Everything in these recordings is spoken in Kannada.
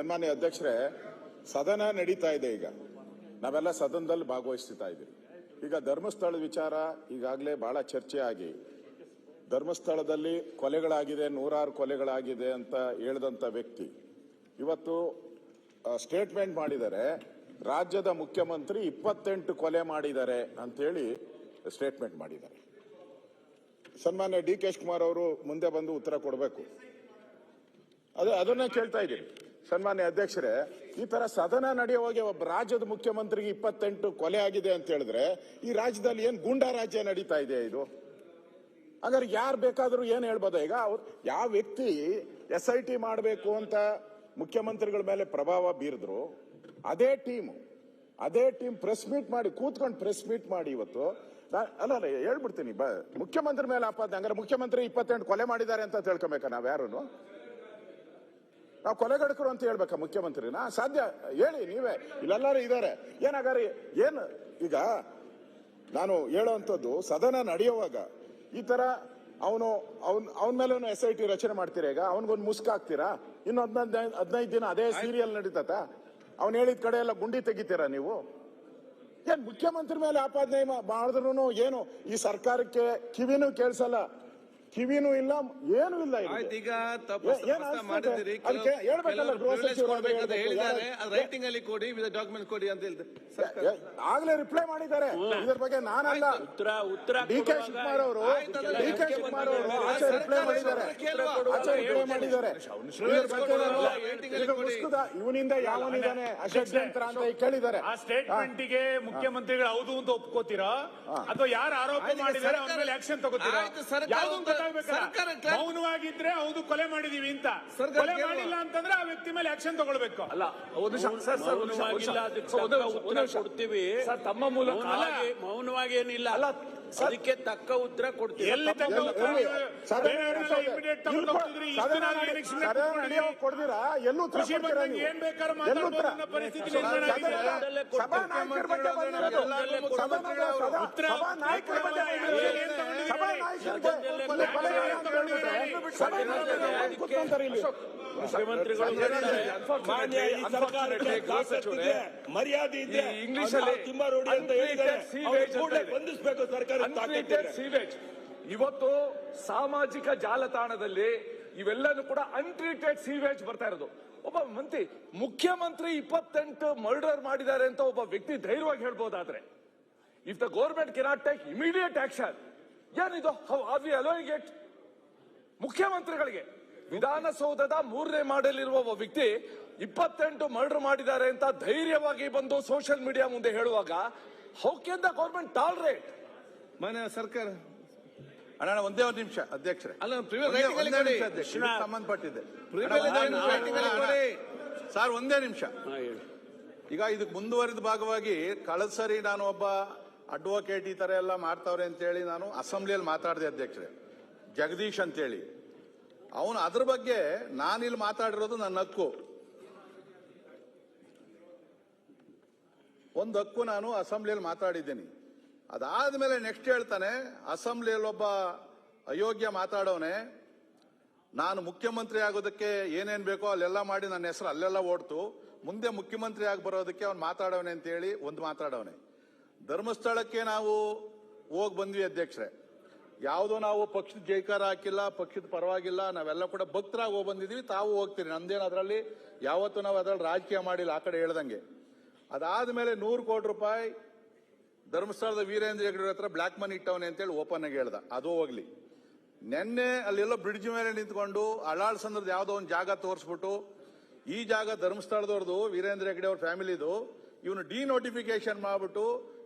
ಸನ್ಮಾನ್ಯ ಅಧ್ಯಕ್ಷರೇ, ಸದನ ನಡೀತಾ ಇದೆ ಈಗ. ನಾವೆಲ್ಲ ಸದನದಲ್ಲಿ ಭಾಗವಹಿಸ್ತಾ ಇದ್ದೀವಿ. ಈಗ ಧರ್ಮಸ್ಥಳದ ವಿಚಾರ ಈಗಾಗಲೇ ಬಹಳ ಚರ್ಚೆ ಆಗಿ ಧರ್ಮಸ್ಥಳದಲ್ಲಿ ಕೊಲೆಗಳಾಗಿದೆ, ನೂರಾರು ಕೊಲೆಗಳಾಗಿದೆ ಅಂತ ಹೇಳಿದಂತ ವ್ಯಕ್ತಿ. ಇವತ್ತು ಸ್ಟೇಟ್ಮೆಂಟ್ ಮಾಡಿದರೆ, ರಾಜ್ಯದ ಮುಖ್ಯಮಂತ್ರಿ ಇಪ್ಪತ್ತೆಂಟು ಕೊಲೆ ಮಾಡಿದ್ದಾರೆ ಅಂತೇಳಿ ಸ್ಟೇಟ್ಮೆಂಟ್ ಮಾಡಿದ್ದಾರೆ. ಸನ್ಮಾನ್ಯ ಡಿ ಕೆ ಕುಮಾರ್ ಅವರು ಮುಂದೆ ಬಂದು ಉತ್ತರ ಕೊಡಬೇಕು. ಅದು, ಅದನ್ನೇ ಕೇಳ್ತಾ ಇದ್ದೀನಿ. ಸನ್ಮಾನ್ಯ ಅಧ್ಯಕ್ಷರೇ, ಈ ತರ ಸದನ ನಡೆಯುವಾಗ ಒಬ್ಬ ರಾಜ್ಯದ ಮುಖ್ಯಮಂತ್ರಿಗೆ ಇಪ್ಪತ್ತೆಂಟು ಕೊಲೆ ಆಗಿದೆ ಅಂತ ಹೇಳಿದ್ರೆ, ಈ ರಾಜ್ಯದಲ್ಲಿ ಏನ್ ಗೂಂಡಾ ರಾಜ್ಯ ನಡೀತಾ ಇದೆ ಇದು? ಹಾಗಾದ್ರೆ ಯಾರು ಬೇಕಾದ್ರೂ ಏನ್ ಹೇಳ್ಬೋದ? ಈಗ ಅವ್ರು, ಯಾವ ವ್ಯಕ್ತಿ ಎಸ್ ಐ ಟಿ ಮಾಡಬೇಕು ಅಂತ ಮುಖ್ಯಮಂತ್ರಿಗಳ ಮೇಲೆ ಪ್ರಭಾವ ಬೀರಿದ್ರು, ಅದೇ ಟೀಮ್ ಅದೇ ಟೀಮ್ ಪ್ರೆಸ್ ಮೀಟ್ ಮಾಡಿ, ಕೂತ್ಕೊಂಡು ಪ್ರೆಸ್ ಮೀಟ್ ಮಾಡಿ ಇವತ್ತು ಅಲ್ಲ ಅಲ್ಲ, ಹೇಳ್ಬಿಡ್ತೀನಿ ಮುಖ್ಯಮಂತ್ರಿ ಮೇಲೆ ಆಪಾದನೆ, ಹಂಗಾರೆ ಮುಖ್ಯಮಂತ್ರಿ ಇಪ್ಪತ್ತೆಂಟು ಕೊಲೆ ಮಾಡಿದ್ದಾರೆ ಅಂತ ತಿಳ್ಕೊಬೇಕಾ ನಾವ್ ಯಾರು ನಾವು ಕೊಲೆಗಡಕರು ಅಂತ ಹೇಳ್ಬೇಕಾ ಮುಖ್ಯಮಂತ್ರಿನ? ಸಾಧ್ಯ, ಹೇಳಿ, ನೀವೇ. ಇಲ್ಲೆಲ್ಲರೂ ಇದ್ದಾರೆ. ಏನಾಗಾರಿ? ಏನು ಈಗ ನಾನು ಹೇಳೋವಂಥದ್ದು, ಸದನ ನಡೆಯುವಾಗ ಈ ತರ ಅವನು, ಅವನ್, ಅವನ ಮೇಲೆ ಎಸ್ ಐ ಟಿ ರಚನೆ ಮಾಡ್ತೀರಾ ಈಗ? ಅವನಿಗೊಂದು ಮುಸ್ಕ್ ಹಾಕ್ತೀರಾ? ಇನ್ನು ಹದಿನೈದು ಹದಿನೈದು ದಿನ ಅದೇ ಸೀರಿಯಲ್ ನಡೀತತ? ಅವ್ನು ಹೇಳಿದ ಕಡೆ ಎಲ್ಲ ಗುಂಡಿ ತೆಗಿತೀರ ನೀವು? ಏನ್ ಮುಖ್ಯಮಂತ್ರಿ ಮೇಲೆ ಆಪಾದನೆ ಮಾಡಿದ್ರು ಏನು ಈ ಸರ್ಕಾರಕ್ಕೆ ಕಿವಿನೂ ಕೇಳಿಸಲ್ಲ. ಕಿವಿನೂ ಇಲ್ಲ ಏನು ಇಲ್ಲ ಈಗ ಮಾಡಿದ್ದೀರಿ. ಹೇಳ್ಬೇಕಲ್ಲ, ಗೃಹ ಸಚಿವರು ರೈಟಿಂಗ್ ಅಲ್ಲಿ ಕೊಡಿ ವಿತ್ ಡಾಕ್ಯುಮೆಂಟ್ ಕೊಡಿ ಅಂತ ಹೇಳಿದ್ರೆ ಆಗ್ಲೇ ರಿಪ್ಲೈ ಮಾಡಿದ್ದಾರೆ. ಇದ್ರ ಬಗ್ಗೆ ನಾನಲ್ಲ. ಉತ್ತರ ಉತ್ತರ ಡಿ ಕೆ ಶಿವಕುಮಾರ್ ಅವರು ಡಿ ಕೆ ಶಿವಕುಮಾರ್ ಅವರು ಆಚೆ ರಿಪ್ಲೈ ಮಾಡಿದ್ದಾರೆ. ಆಚೆ ರಿಪ್ಲೈ ಮಾಡಿದ್ದಾರೆ. ಇವನಿಂದ ಯಾವನಿದ್ದಾನೆ ಅಷಡ್ಯಂತ್ರ ಅಂತ ಕೇಳಿದ್ದಾರೆ. ಆ ಸ್ಟೇಟ್ಮೆಂಟ್ಗೆ ಮುಖ್ಯಮಂತ್ರಿಗಳು ಹೌದು ಅಂತ ಒಪ್ಕೋತೀರಾ? ಅಥವಾ ಯಾರು ಆರೋಪ ಮಾಡಿದ್ದಾರೆ ಅವ್ರ ಮೇಲೆ ಆಕ್ಷನ್ ತಗೋತೀರಾ? ಮೌನವಾಗಿದ್ರೆ ಹೌದು ಕೊಲೆ ಮಾಡಿದೀವಿ ಅಂತ. ಕೊಲೆ. ಮಾಡಿಲ್ಲ ಅಂತಂದ್ರೆ ಆ ವ್ಯಕ್ತಿ ಮೇಲೆ ಆಕ್ಷನ್ ತಗೊಳ್ಬೇಕು. ಅಲ್ಲ ಉತ್ತರ ಕೊಡ್ತೀವಿ. ಸರ್, ತಮ್ಮ ಮೂಲಕ ಮೌನವಾಗಿ ಏನಿಲ್ಲ ಅಲ್ಲ, ಅದಕ್ಕೆ ತಕ್ಕ ಉತ್ತರ ಕೊಡ್ತೀವಿ. ಎಲ್ಲಿ ನೀವು? ಏನ್ ಬೇಕಾದ್ರೂ ಪರಿಸ್ಥಿತಿ ನಿರ್ಮಾಣ ಆಗಿದೆ. ಉತ್ತರ ಮುಖ್ಯಮಂತ್ರಿಗಳು ಮರ್ಯಾದೆ ಇದೆ ಇಂಗ್ಲಿಷ್ ಅಲ್ಲಿ ತಿಮ್ಮಾರೂಢಿ ಅಂತ ಹೇಳಿದ್ದಾರೆ. ಬಂಧಿಸಬೇಕು ಸರ್ಕಾರ Untreated ಇವತ್ತು ಸಾಮಾಜಿಕ ಜಾಲತಾಣದಲ್ಲಿ ಇವೆಲ್ಲನೂ ಕೂಡ ಅನ್ಟ್ರೀಟೆಡ್ ಸೀವೇಜ್ ಬರ್ತಾ ಇರೋದು. ಒಬ್ಬ ಮಂತ್ರಿ ಮುಖ್ಯಮಂತ್ರಿ ಇಪ್ಪತ್ತೆಂಟು ಮರ್ಡರ್ ಮಾಡಿದ್ದಾರೆ ಅಂತ ಒಬ್ಬ ವ್ಯಕ್ತಿ ಧೈರ್ಯವಾಗಿ ಹೇಳ್ಬೋದಾದ್ರೆ. If the government cannot take immediate action ಏನಿದು how are we allowing it ಮುಖ್ಯಮಂತ್ರಿಗಳಿಗೆ. ವಿಧಾನಸೌಧದ ಮೂರನೇ ಮಾಡಲಿರುವ ಒಬ್ಬ ವ್ಯಕ್ತಿ ಇಪ್ಪತ್ತೆಂಟು ಮರ್ಡರ್ ಮಾಡಿದ್ದಾರೆ ಅಂತ ಧೈರ್ಯವಾಗಿ ಬಂದು ಸೋಷಿಯಲ್ ಮೀಡಿಯಾ ಮುಂದೆ ಹೇಳುವಾಗ how can the government tolerate ಮನೆ ಸರ್ಕಾರ. ಅಣ್ಣ ಒಂದೇ ಒಂದು ನಿಮಿಷ ಅಧ್ಯಕ್ಷರೇ. ಅಲ್ಲ ಸಂಬಂಧಪಟ್ಟಿದೆ. ಪ್ರಿವಿಲೇಜ್ ರೈಟಿಂಗ್ ಅಲ್ಲಿ ಕೊಡಿ. ಸರ್ ಒಂದೇ ನಿಮಿಷ. ಈಗ ಇದಕ್ಕೆ ಮುಂದುವರಿದ ಭಾಗವಾಗಿ ಕಳೆದ ಸರಿ ನಾನು ಒಬ್ಬ ಅಡ್ವೊಕೇಟ್ ಈ ತರ ಎಲ್ಲ ಮಾಡ್ತಾವ್ರೆ ಅಂತೇಳಿ ನಾನು ಅಸೆಂಬ್ಲಿಯಲ್ಲಿ ಮಾತಾಡಿದೆ ಅಧ್ಯಕ್ಷರೇ. ಜಗದೀಶ್ ಅಂತೇಳಿ. ಅವನು ಅದ್ರ ಬಗ್ಗೆ ನಾನಿಲ್ಲಿ ಮಾತಾಡಿರೋದು ನನ್ನ ಹಕ್ಕು. ಒಂದು ಹಕ್ಕು ನಾನು ಅಸೆಂಬ್ಲಿಯಲ್ಲಿ ಮಾತಾಡಿದ್ದೀನಿ. ಅದಾದ್ಮೇಲೆ ನೆಕ್ಸ್ಟ್ ಹೇಳ್ತಾನೆ, ಅಸೆಂಬ್ಲಿಯಲ್ಲಿ ಒಬ್ಬ ಅಯೋಗ್ಯ ಮಾತಾಡೋನೆ. ನಾನು ಮುಖ್ಯಮಂತ್ರಿ ಆಗೋದಕ್ಕೆ ಏನೇನ್ ಬೇಕೋ ಅಲ್ಲೆಲ್ಲ ಮಾಡಿ ನನ್ನ ಹೆಸರು ಅಲ್ಲೆಲ್ಲ ಓಡ್ತು. ಮುಂದೆ ಮುಖ್ಯಮಂತ್ರಿ ಆಗಿ ಬರೋದಕ್ಕೆ ಅವ್ನು ಮಾತಾಡೋನೆ ಅಂತ ಹೇಳಿ ಒಂದು ಮಾತಾಡವನೆ ಧರ್ಮಸ್ಥಳಕ್ಕೆ ನಾವು ಹೋಗಿ ಬಂದ್ವಿ ಅಧ್ಯಕ್ಷರೇ. ಯಾವುದೋ ನಾವು ಪಕ್ಷದ ಜೈಕಾರ ಹಾಕಿಲ್ಲ, ಪಕ್ಷದ ಪರವಾಗಿಲ್ಲ, ನಾವೆಲ್ಲ ಕೂಡ ಭಕ್ತರಾಗಿ ಹೋಗಿ ಬಂದಿದ್ದೀವಿ ತಾವು ಹೋಗ್ತೀರಿ. ನಮ್ದೇನು ಅದರಲ್ಲಿ ಯಾವತ್ತೂ ನಾವು ಅದರಲ್ಲಿ ರಾಜಕೀಯ ಮಾಡಿಲ್ಲ, ಆ ಕಡೆ ಹೇಳ್ದಂಗೆ. ಅದಾದ ಮೇಲೆ ನೂರು ಕೋಟಿ ರೂಪಾಯಿ ಧರ್ಮಸ್ಥಳದ ವೀರೇಂದ್ರ ಹೆಗ್ಗಡೆ ಹತ್ರ ಬ್ಲಾಕ್ ಮನಿ ಇಟ್ಟವನೆ ಅಂತೇಳಿ ಓಪನ್ ಆಗಿ ಹೇಳ್ದ. ಅದು ಹೋಗ್ಲಿ. ನೆನ್ನೆ ಅಲ್ಲೆಲ್ಲೋ ಬ್ರಿಡ್ಜ್ ಮೇಲೆ ನಿಂತ್ಕೊಂಡು ಅಳಾಳ್ ಸಂದ್ರದ ಯಾವ್ದೋ ಒಂದು ಜಾಗ ತೋರಿಸ್ಬಿಟ್ಟು, ಈ ಜಾಗ ಧರ್ಮಸ್ಥಳದವ್ರದ್ದು ವೀರೇಂದ್ರ ಹೆಗ್ಗಡೆ ಅವ್ರ ಫ್ಯಾಮಿಲಿದು, ಇವನು ಡಿನೋಟಿಫಿಕೇಶನ್ ಮಾಡ್ಬಿಟ್ಟು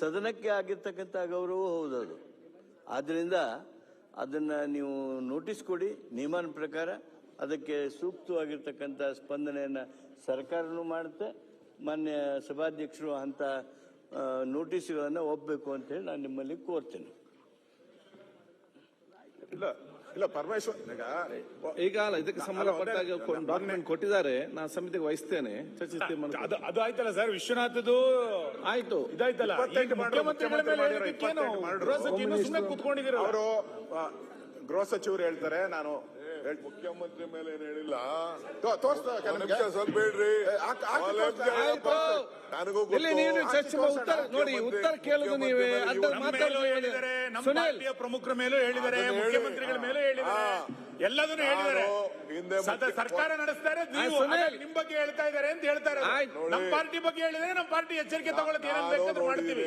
ಸದನಕ್ಕೆ ಆಗಿರ್ತಕ್ಕಂಥ ಗೌರವ ಹೌದದು. ಆದ್ದರಿಂದ ಅದನ್ನು ನೀವು ನೋಟಿಸ್ ಕೊಡಿ ನಿಯಮನ ಪ್ರಕಾರ ಅದಕ್ಕೆ ಸೂಕ್ತವಾಗಿರ್ತಕ್ಕಂಥ ಸ್ಪಂದನೆಯನ್ನು ಸರ್ಕಾರನೂ ಮಾಡುತ್ತೆ. ಮಾನ್ಯ ಸಭಾಧ್ಯಕ್ಷರು ಅಂಥ ನೋಟಿಸ್ಗಳನ್ನು ಒಪ್ಪಬೇಕು ಅಂತೇಳಿ ನಾನು ನಿಮ್ಮಲ್ಲಿ ಕೋರ್ತೇನೆ. ಇಲ್ಲ ಇಲ್ಲ ಪರಮೇಶ್ವರ್ ಈಗ ಅಲ್ಲ ಇದಕ್ಕೆ ಸಂಬಂಧಪಟ್ಟಾಗ ಡಾಕ್ಯುಮೆಂಟ್ ಕೊಟ್ಟಿದ್ದಾರೆ. ನಾನು ಸಮಿತಿಗೆ ವಹಿಸ್ತೇನೆ. ಚರ್ಚಿಸ್ತೀವಿ ಅದು ಅದು ಆಯ್ತಲ್ಲ ಸರ್ ವಿಶ್ವನಾಥದ್ದು ಆಯ್ತು. ಇದಾಯ್ತಲ್ಲ. ಮುಖ್ಯಮಂತ್ರಿಗಳ ಮೇಲೆ. ಗೃಹ ಸಚಿವರು ಸುಮ್ಮನೆ ಕೂತ್ಕೊಂಡಿದ್ದೀರಲ್ಲ ಅವರು ಗೃಹ ಸಚಿವರು ಹೇಳ್ತಾರೆ ನಾನು ಮುಖ್ಯಮಂತ್ರಿ ಮೇಲೆ ಏನ್ ಹೇಳಿಲ್ಲ? ಸ್ವಲ್ಪ. ಆಯ್ತು. ನನಗೂ ಉತ್ತರ ನೋಡಿ ಉತ್ತರ ಕೇಳುದು ನೀವೇ. ಹೇಳಿದರೆ ನಮ್ಮ ಪ್ರಮುಖರ ಮೇಲೂ ಹೇಳಿದರೆ ಮುಖ್ಯಮಂತ್ರಿಗಳ ಮೇಲೂ ಹೇಳಿದ್ದಾರೆ. ಎಲ್ಲದನ್ನು ಹೇಳಿದ್ದಾರೆ. ಸರ್ಕಾರ ನಡೆಸ್ತಾರೆ ನೀವು. ನಿಮ್ ಬಗ್ಗೆ ಹೇಳ್ತಾ ಇದ್ದಾರೆ ಅಂತ ಹೇಳ್ತಾರೆ. ನಮ್ಮ ಪಾರ್ಟಿ ಬಗ್ಗೆ ಹೇಳಿದ್ರೆ ನಮ್ಮ ಪಾರ್ಟಿ ಎಚ್ಚರಿಕೆ ತಗೊಳಕ್ಕೆ ಏನಂತ ನಾನು ಬೇಕಾದ್ರೂ ಮಾಡ್ತೀವಿ.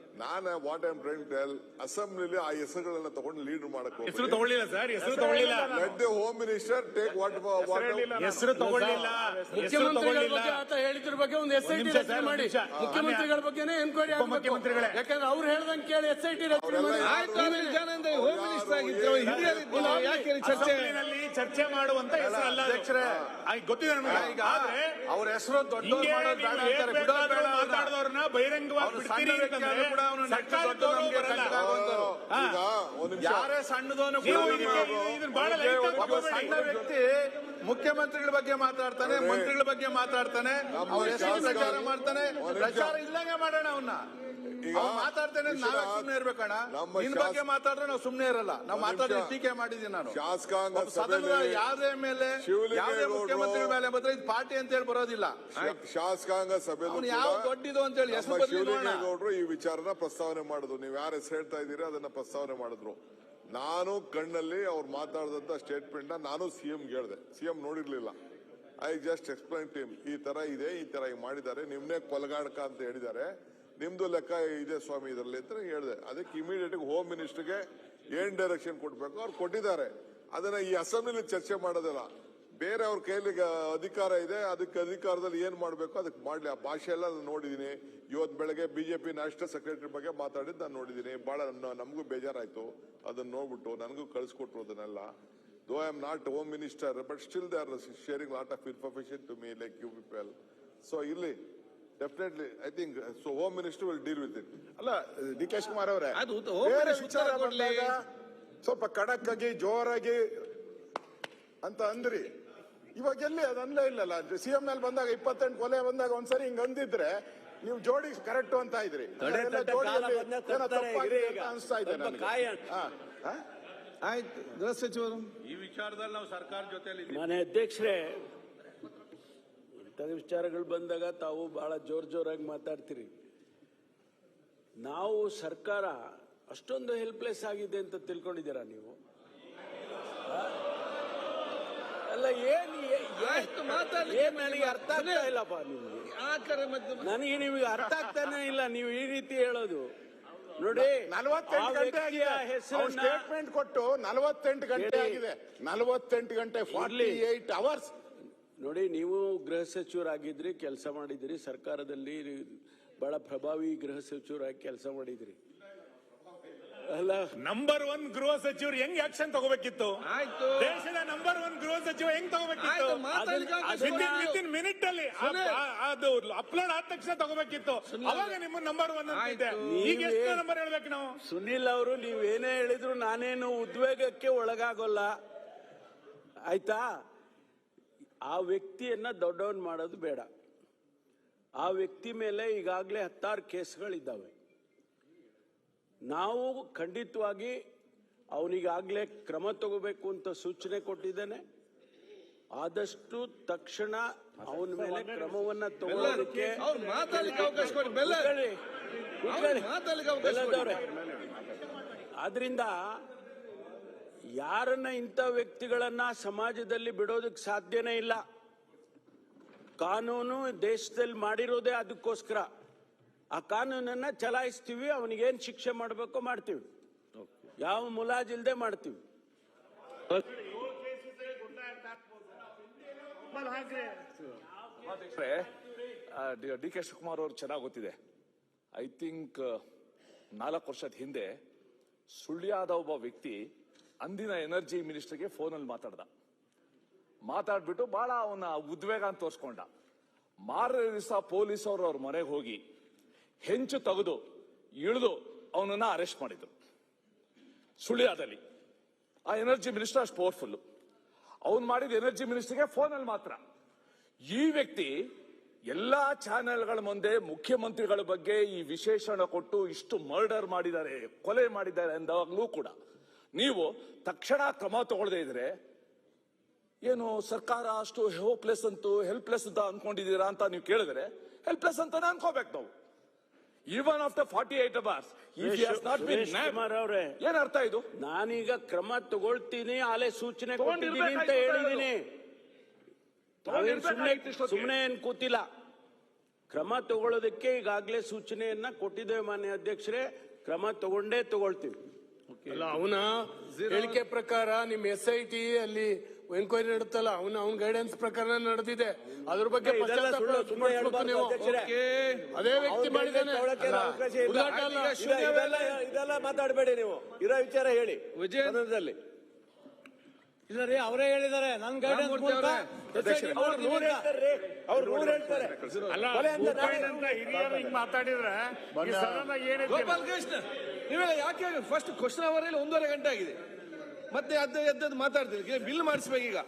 ನಾನು ವಾಟ್ ಐ ಟ್ರೈನ್ ಟೆಲ್ ಅಸೆಂಬ್ಲಿಲಿ ಆ ಹೆಸರುಗಳನ್ನ ತಗೊಂಡು ಲೀಡ್ ಮಾಡಕ್ ಹೆಸರು ತಗೊಳ್ಳಿಲ್ಲ ಸರ್ ಹೆಸರು ತಗೊಳ್ಳಿಲ್ಲ. Let the home minister take what ಹೆಸರು ತಗೊಳ್ಳಿಲ್ಲ. ಹೆಸರು ಮುಖ್ಯಮಂತ್ರಿಗಳ ತಗೊಳ್ಳಿಲ್ಲ. ಬಗ್ಗೆ ಆತ ಹೇಳಿದ್ರ ಬಗ್ಗೆ ಒಂದು ಎಸ್ ಐ ಟಿ ರಚನೆ ಮಾಡಿ. ಮುಖ್ಯಮಂತ್ರಿಗಳ ಬಗ್ಗೆನೇ ಎನ್ಕ್ವೈರಿ ಆಗಬೇಕು. ಉಪಮುಖ್ಯಮಂತ್ರಿಗಳೇ. ಯಾಕಂದ್ರೆ ಅವ್ರು ಹೇಳ್ದಂಗೆ ಕೇಳಿ ಎಸ್ ಐ ಟಿ ರಚನೆ ಮಾಡಿ. ಆಯ್ತು ಆಮೇಲೆ ನಿತ್ಯಾನಂದ ಹೋಮ್ ಮಿನಿಸ್ಟರ್ ಆಗಿದ್ರು ಹಿರಿಯರಿದ್ರು ಯಾಕೆ ಚರ್ಚೆ ಚರ್ಚೆ ಮಾಡುವಂತ ಹೆಸರು ಅಲ್ಲ. ಅಧ್ಯಕ್ಷರೇ, ಗೊತ್ತಿದೆ ನಮಗೆ. ಆದ್ರೆ ಅವ್ರ ಹೆಸರು ದೊಡ್ಡ ಮಾಡೋದು ಬೇಡ ಅಂತಾರೆ. ಮಾತಾಡಿದವ್ರನ್ನ ಬಹಿರಂಗವಾಗಿ ಬಿಡ್ತೀರಿ ಅಂತಂದ್ರೆ ಯಾರೇ ತಗೋಬೇಡಿ. ಸಣ್ಣ ವ್ಯಕ್ತಿ ಮುಖ್ಯಮಂತ್ರಿಗಳ ಬಗ್ಗೆ ಮಾತಾಡ್ತಾನೆ. ಮಂತ್ರಿಗಳ ಬಗ್ಗೆ ಮಾತಾಡ್ತಾನೆ ಪ್ರಚಾರ ಮಾಡ್ತಾನೆ. ಪ್ರಚಾರ ಇಲ್ಲಂಗೆ ಮಾಡೋಣ ಅವನ್ನ ಮಾತಾಡ್ತೇನೆ ನಾವೇ ಸುಮ್ನೆ ಇರ್ಬೇಕಣ್ಣ. ನಿನ್ ಬಗ್ಗೆ ಮಾತಾಡ್ರೆ ನಾವು ಸುಮ್ನೆ ಇರಲ್ಲ. ನಾವು ಮಾತಾಡಿ. ಟೀಕೆ ಮಾಡಿದೀನಿ ನಾನು. ಶಾಸಕಾಂಗ ಸದನದ ಯಾವ್ದೇ ಮೇಲೆ ಯಾವ್ದೇ ಮುಖ್ಯಮಂತ್ರಿಗಳ ಮುಖ್ಯಮಂತ್ರಿ ಮೇಲೆ ಬಂದ್ರೆ ಇದು ಪಾರ್ಟಿ ಅಂತ ಹೇಳಿ ಬರೋದಿಲ್ಲ. ಶಾಸಕಾಂಗ ಸಭೆ ಯಾವ ದೊಡ್ಡಿದು ಅಂತ ಹೇಳಿ ಹೆಸರು ಈ ಬದಲಿ ಪ್ರಸ್ತಾವನೆ ಮಾಡಿದ್ರು. ನೀವು ಯಾರು ಹೆಸರು ಹೇಳ್ತಾ ಇದ್ದೀರಾ ಅದನ್ನ ಪ್ರಸ್ತಾವನೆ ಮಾಡಿದ್ರು. ನಾನು ಕಣ್ಣಲ್ಲಿ ಅವ್ರು ಮಾತಾಡಿದಂತ ಸ್ಟೇಟ್ಮೆಂಟ್ ಸಿ ನಾನು ಸಿಎಂ ಹೇಳಿದೆ. ಸಿಎಂ ನೋಡಿರ್ಲಿಲ್ಲ. ಐ ಜಸ್ಟ್ ಎಕ್ಸ್ಪ್ಲೈನ್ ಟೀಮ್ ಈ ತರ ಇದೆ, ಈ ತರ ಮಾಡಿದ್ದಾರೆ, ನಿಮ್ನೆ ಕೊಲಗಾಡಕ ಅಂತ ಹೇಳಿದ್ದಾರೆ. ನಿಮ್ದು ಲೆಕ್ಕ ಇದೆ ಸ್ವಾಮಿ ಇದರಲ್ಲಿ ಅಂತ ಹೇಳಿದೆ. ಅದಕ್ಕೆ ಇಮಿಡಿಯೇಟ್ ಹೋಮ್ ಮಿನಿಸ್ಟರ್ಗೆ ಏನ್ ಡೈರೆಕ್ಷನ್ ಕೊಡ್ಬೇಕು ಅವ್ರು ಕೊಟ್ಟಿದ್ದಾರೆ. ಅದನ್ನ ಈ ಅಸೆಂಬ್ಲಿಲಿ ಚರ್ಚೆ ಮಾಡೋದಿಲ್ಲ. ಬೇರೆ ಅವ್ರ ಕೈಲಿ ಅಧಿಕಾರ ಇದೆ ಅದಕ್ಕೆ ಅಧಿಕಾರದಲ್ಲಿ ಏನ್ ಮಾಡ್ಬೇಕು ಅದಕ್ಕೆ ಮಾಡ್ಲಿ. ಆ ಭಾಷೆ ಎಲ್ಲ ನಾನು ನೋಡಿದೀನಿ. ಇವತ್ತು ಬೆಳಗ್ಗೆ ಬಿಜೆಪಿ ನ್ಯಾಷನಲ್ ಸೆಕ್ರೆಟರಿ ಬಗ್ಗೆ ಮಾತಾಡಿದ್ದು ನಾನು ನೋಡಿದೀನಿ. ಬಹಳ ನಮಗೂ ಬೇಜಾರಾಯ್ತು. ಅದನ್ನ ನೋಡ್ಬಿಟ್ಟು ನನಗೂ ಕಳಿಸ್ಕೊಟ್ರು ಅದನ್ನೆಲ್ಲ. Though I am not home minister but still they are sharing lot of information to me like you people so ಇಲ್ಲಿ definitely I think so home minister will deal with it ಅಲ್ಲ ಡಿ ಕೆ ಶಿವಕುಮಾರ್ ಅವರೇ ವಿಚಾರ ಬಂದಾಗ ಸ್ವಲ್ಪ ಖಡಕ್ ಆಗಿ ಜೋರಾಗಿ ಅಂತ ಅಂದ್ರಿ. ಇವಾಗ ಎಲ್ಲಿ ಅದು ಇಲ್ಲಲ್ಲ ಇಲ್ಲಲ್ಲ? ಸಿಎಂ ಎಲ್ ಬಂದಾಗ ಇಪ್ಪತ್ತೆಂಟು ಕೊಲೆ ಬಂದಾಗ ಒಂದ್ಸರಿ ಹಿಂಗ್ ಅಂದಿದ್ರೆ ನೀವು ಜೋಡಿ ಕರೆಕ್ಟ್ ಅಂತ ಇದ್ರಿ. ಅನ್ಸ್ತಾ ಇದೆ? ಆಯ್ತು. ಗೃಹ ಸಚಿವರು? ಈ ವಿಚಾರದಲ್ಲಿ ನಾವು ಸರ್ಕಾರ ಜೊತೆಲಿ ಮನೆ ಅಧ್ಯಕ್ಷರೇ ಇಂಥ ವಿಚಾರಗಳು ಬಂದಾಗ ತಾವು ಬಹಳ ಜೋರ್ ಜೋರಾಗಿ ಮಾತಾಡ್ತೀರಿ. ನಾವು ಸರ್ಕಾರ ಅಷ್ಟೊಂದು ಹೆಲ್ಪ್ಲೆಸ್ ಆಗಿದೆ ಅಂತ ತಿಳ್ಕೊಂಡಿದ್ದೀರಾ ನೀವು? ಆ? ಅಲ್ಲ ಏನು ಮಾತಾಡ್ಲಿಕ್ಕೆ ನನಗೆ ಅರ್ಥ ಆಗ್ತಾ ಇಲ್ಲಪ್ಪ ನಿಮ್ಗೆ? ಆ ಕರೆ ಮಧ್ಯ ನನಗೆ ನಿಮಗೆ ಅರ್ಥ ಆಗ್ತಾನೆ ಇಲ್ಲ ನೀವು ಈ ರೀತಿ ಹೇಳೋದು. ನೋಡಿ ನಲವತ್ತೆಂಟು ಗಂಟೆ ಆಗಿದೆ. ಸ್ಟೇಟ್ಮೆಂಟ್ ಕೊಟ್ಟು ನಲವತ್ತೆಂಟು ಗಂಟೆ ಆಗಿದೆ. ನಲವತ್ತೆಂಟು ಗಂಟೆ ಫಾರ್ಟಿ ಏಟ್ ಅವರ್ಸ್ ನೋಡಿ ನೀವು ಗೃಹ ಸಚಿವರಾಗಿದ್ರಿ ಕೆಲಸ ಮಾಡಿದ್ರಿ ಸರ್ಕಾರದಲ್ಲಿ ಬಹಳ ಪ್ರಭಾವಿ ಗೃಹ ಸಚಿವರಾಗಿ ಕೆಲಸ ಮಾಡಿದ್ರಿ. ನಂಬರ್ ಒನ್ ಗೃಹ ಸಚಿವರು ಹೆಂಗ್ ಆಕ್ಷನ್ ತಗೋಬೇಕಿತ್ತು? ಆಯ್ತು. ದೇಶದ ನಂಬರ್ ಒನ್ ಗೃಹ ಸಚಿವ ಹೆಂಗ್ ತಗೋಬೇಕಿತ್ತು? ಆಯ್ತು, ಮಾತಾಡ್ಲಿಕ್ಕೆ ಅವಕಾಶ ಅದನ್ನ- ಕೊಡಿ. ವಿತಿನ್ ಮಿನಿಟ್ ಅಲ್ಲಿ ಆ- ಸುನಿಲ್. ಆ- ಅದು ಅಪ್ಲೋಡ್ ಆದ ತಕ್ಷಣ ತಗೋಬೇಕಿತ್ತು. ಅವಾಗ ನಿಮ್ಮ ನಂಬರ್ ಒನ್ ಅಂತಿದ್ದೆ ಆಯ್ತು. ಈಗ ಎಷ್ಟು ನಂಬರ್ ಹೇಳ್ಬೇಕು ನಾವು. ಸುನಿಲ್ ಅವರು ನೀವೇನೇ ಹೇಳಿದ್ರು ನಾನೇನು ಉದ್ವೇಗಕ್ಕೆ ಒಳಗಾಗೋಲ್ಲ. ಆಯ್ತಾ? ಆ ವ್ಯಕ್ತಿಯನ್ನ ದೊಡ್ಡವನ್ ಮಾಡೋದು ಬೇಡ. ಆ ವ್ಯಕ್ತಿ ಮೇಲೆ ಈಗಾಗಲೇ ಹತ್ತಾರು ಕೇಸ್ಗಳಿದ್ದಾವೆ. ನಾವು ಖಂಡಿತವಾಗಿ ಅವನಿಗಾಗಲೇ ಕ್ರಮ ತಗೋಬೇಕು ಅಂತ ಸೂಚನೆ ಕೊಟ್ಟಿದ್ದೇನೆ. ಆದಷ್ಟು ತಕ್ಷಣ ಅವನ ಮೇಲೆ ಕ್ರಮವನ್ನ ತಗೊಳ್ಳೋದಕ್ಕೆ. ಆದ್ರಿಂದ ಯಾರನ್ನ ಇಂಥ ವ್ಯಕ್ತಿಗಳನ್ನ ಸಮಾಜದಲ್ಲಿ ಬಿಡೋದಕ್ಕೆ ಸಾಧ್ಯನೇ ಇಲ್ಲ. ಕಾನೂನು ದೇಶದಲ್ಲಿ ಮಾಡಿರೋದೇ ಅದಕ್ಕೋಸ್ಕರ. ಆ ಕಾನೂನನ್ನ ಚಲಾಯಿಸ್ತೀವಿ, ಅವನಿಗೇನ್ ಶಿಕ್ಷೆ ಮಾಡಬೇಕು ಮಾಡ್ತೀವಿ. ಯಾವ ಮುಲಾಜಿಲ್ದೆ ಮಾಡ್ತೀವಿ. ಡಿ ಕೆ ಶಿವಕುಮಾರ್ ಅವ್ರು ಚೆನ್ನಾಗಿ ಗೊತ್ತಿದೆ ಐ ಥಿಂಕ್ ನಾಲ್ಕು ವರ್ಷದ ಹಿಂದೆ ಸುಳ್ಯಾದ ಒಬ್ಬ ವ್ಯಕ್ತಿ ಅಂದಿನ ಎನರ್ಜಿ ಮಿನಿಸ್ಟರ್ಗೆ ಫೋನಲ್ಲಿ ಮಾತಾಡ್ದ. ಮಾತಾಡ್ಬಿಟ್ಟು ಬಹಳ ಅವನ ಉದ್ವೇಗ ಅಂತ ತೋರಿಸ್ಕೊಂಡ. ಮಾರನೇ ದಿವಸ ಪೊಲೀಸ್ ಅವರು ಅವ್ರ ಮನೆಗೆ ಹೋಗಿ ಹೆಂಚು ತೆಗೆದು ಇಳಿದು ಅವನನ್ನ ಅರೆಸ್ಟ್ ಮಾಡಿದ್ರು. ಸುಳ್ಯಾದಲ್ಲಿ. ಆ ಎನರ್ಜಿ ಮಿನಿಸ್ಟರ್ ಅಷ್ಟು ಪವರ್ಫುಲ್ ಅವನು ಮಾಡಿದ ಎನರ್ಜಿ ಮಿನಿಸ್ಟರ್ಗೆ ಫೋನಲ್ಲಿ ಮಾತ್ರ. ಈ ವ್ಯಕ್ತಿ ಎಲ್ಲಾ ಚಾನೆಲ್ಗಳ ಮುಂದೆ ಮುಖ್ಯಮಂತ್ರಿಗಳ ಬಗ್ಗೆ ಈ ವಿಶೇಷಣ ಕೊಟ್ಟು ಇಷ್ಟು ಮರ್ಡರ್ ಮಾಡಿದ್ದಾರೆ, ಕೊಲೆ ಮಾಡಿದ್ದಾರೆ ಅಂದಾಗಲೂ ಕೂಡ ನೀವು ತಕ್ಷಣ ಕ್ರಮ ತಗೊಳ್ಳದೇ ಇದ್ರೆ ಏನು ಸರ್ಕಾರ ಅಷ್ಟು ಹೋಪ್ಲೆಸ್ ಅಂತೂ ಹೆಲ್ಪ್ಲೆಸ್ ಅಂತ ಅನ್ಕೊಂಡಿದ್ದೀರಾ ಅಂತ ನೀವು ಕೇಳಿದ್ರೆ ಹೆಲ್ಪ್ಲೆಸ್ ಅಂತಾನೆ ಅನ್ಕೋಬೇಕು ನಾವು. Even after forty eight hours Suresh Kumar ಅವ್ರೆ. ಏನ್ ಅರ್ಥ ಇದು? ನಾನೀಗ ಕ್ರಮ ತಗೊಳ್ತೀನಿ ಆಲೆ ಸೂಚನೆ ಕೊಟ್ಟಿದ್ದೀನಿ ಅಂತ ಹೇಳಿದೀನಿ. ಸುಮ್ಮನೆ ಏನ್ ಕೂತಿಲ್ಲ. ಕ್ರಮ ತಗೊಳ್ಳೋದಕ್ಕೆ ಈಗಾಗಲೇ ಸೂಚನೆಯನ್ನ ಕೊಟ್ಟಿದ್ದೇವೆ ಮಾನ್ಯ ಅಧ್ಯಕ್ಷರೇ. ಕ್ರಮ ತಗೊಂಡೇ ತಗೊಳ್ತೀವಿ. ಅವನ ಹೇಳಿಕೆ ಪ್ರಕಾರ ನಿಮ್ ಎಸ್ ಐ ಟಿ ಅಲ್ಲಿ ಎನ್ಕ್ವೈರಿ ನಡುತ್ತಲ್ಲ ಅವನ ಅವ್ನ ಗೈಡೆನ್ಸ್ ಪ್ರಕಾರ ನಡೆದಿದೆ. ಅದ್ರ ಬಗ್ಗೆ ಅದೇ ವ್ಯಕ್ತಿ ಮಾಡಿದ್ದಾನೆ. ಇದೆಲ್ಲ ಮಾತಾಡಬೇಡಿ ನೀವು. ಇರೋ ವಿಚಾರ ಹೇಳಿ. ವಿಜಯದಲ್ಲಿ ಇಲ್ಲ ರೀ ಅವರೇ ಹೇಳಿದ್ದಾರೆ. ನನ್ ಗೈಡೆನ್ಸ್ ಮೂಲಕ ಅವ್ರು? ಅವ್ರು ಮಾತಾಡಿದ್ರೆ ಗೋಪಾಲ್ ಕೃಷ್ಣ ನೀವೆಲ್ಲ ಯಾಕೆ ಫಸ್ಟ್ ಕ್ವಶನ್ ಅವರಲ್ಲಿ ಒಂದೂವರೆ ಗಂಟೆ ಆಗಿದೆ. ಮತ್ತೆ ಅದ್ದ ಎದ್ದದ್ದು ಮಾತಾಡ್ತೀವಿ ಬಿಲ್ ಮಾಡಿಸ್ಬೇಕೀಗ